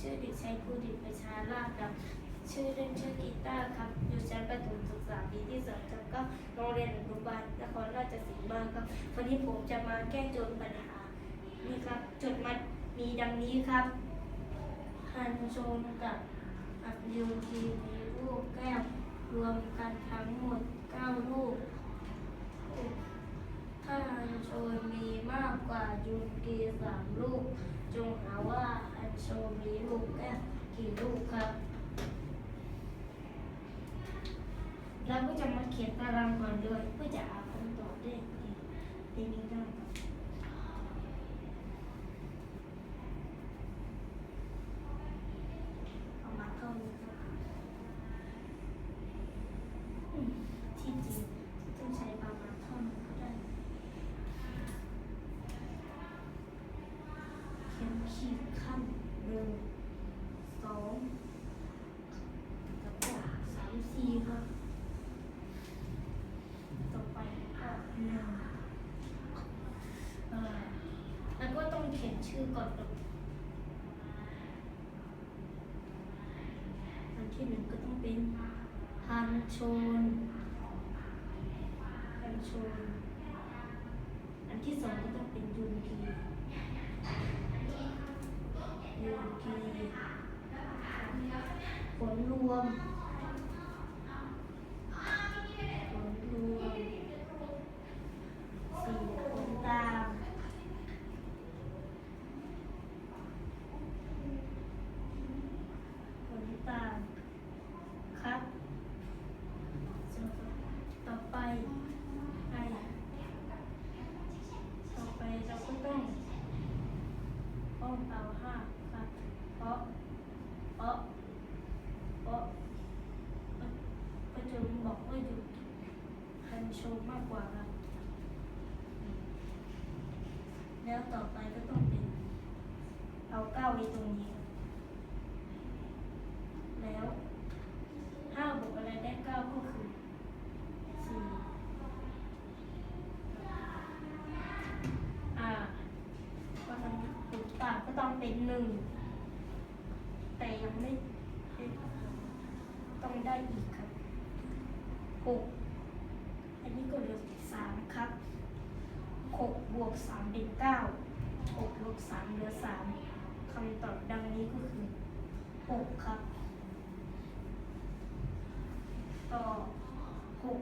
ชื่อเด็กชายภูดิตประชาลาภครับ ชื่อเล่นชื่อกีตาร์ครับ อยู่ชั้นประถมศึกษาปีที่สองครับก็โรงเรียนอนุบาลนครราชสีมาครับ วันนี้ผมจะมาแก้โจทย์ปัญหา นี่ครับโจทย์มันมีดังนี้ครับฮันโชนกับอับยูทีมีลูกแก้วรวมกันทั้งหมด9ลูก ถ้าฮันโชนมีม จุลกีสามลูก จงหาว่าอันโชมีลูกแก้วกี่ลูกครับเราก็จะมาเขียนตารางก่อนเลยเพื่อจะหาคำตอบได้ดีทีนี้ได้ครับเอามาเท่านี้ครับอืมที่จริงต้องใช้ประมาณเท่านี้ก็ได้ เขีดขั้นหนึ่งสองสามสี่ครับต่อไปก็หนึ่งเออแล้วก็ต้องเขียนชื่อก่อนอันที่หนึ่งก็ต้องเป็นฮันชนฮันชนอันที่สองก็ต้องเป็นยุนกี คีผลรวม ผลรวมสี่ผลตามผลตามครับต่อไปไปต่อไปเราก็ต้องต้องเอาห้าครับ เพราะ เพราะ เพราะก็จะบอกว่าอยู่ คัน โชว์มากกว่าครับแล้วต่อไปก็ต้องเป็น เอาเก้าไว้ตรงนี้ แล้วห้าบวกอะไรได้เก้าก็คือสี่อ่าเพราะฉะนั้นผลต่างก็ต้องเป็นหนึ่งแต่ยังไม่ต้องได้อีกครับหก ก็เหลือสามครับหกบวกสามเป็นเก้าหกบวกสามเหลือสามคำตอบดังนี้ก็คือหกครับ ต่อหก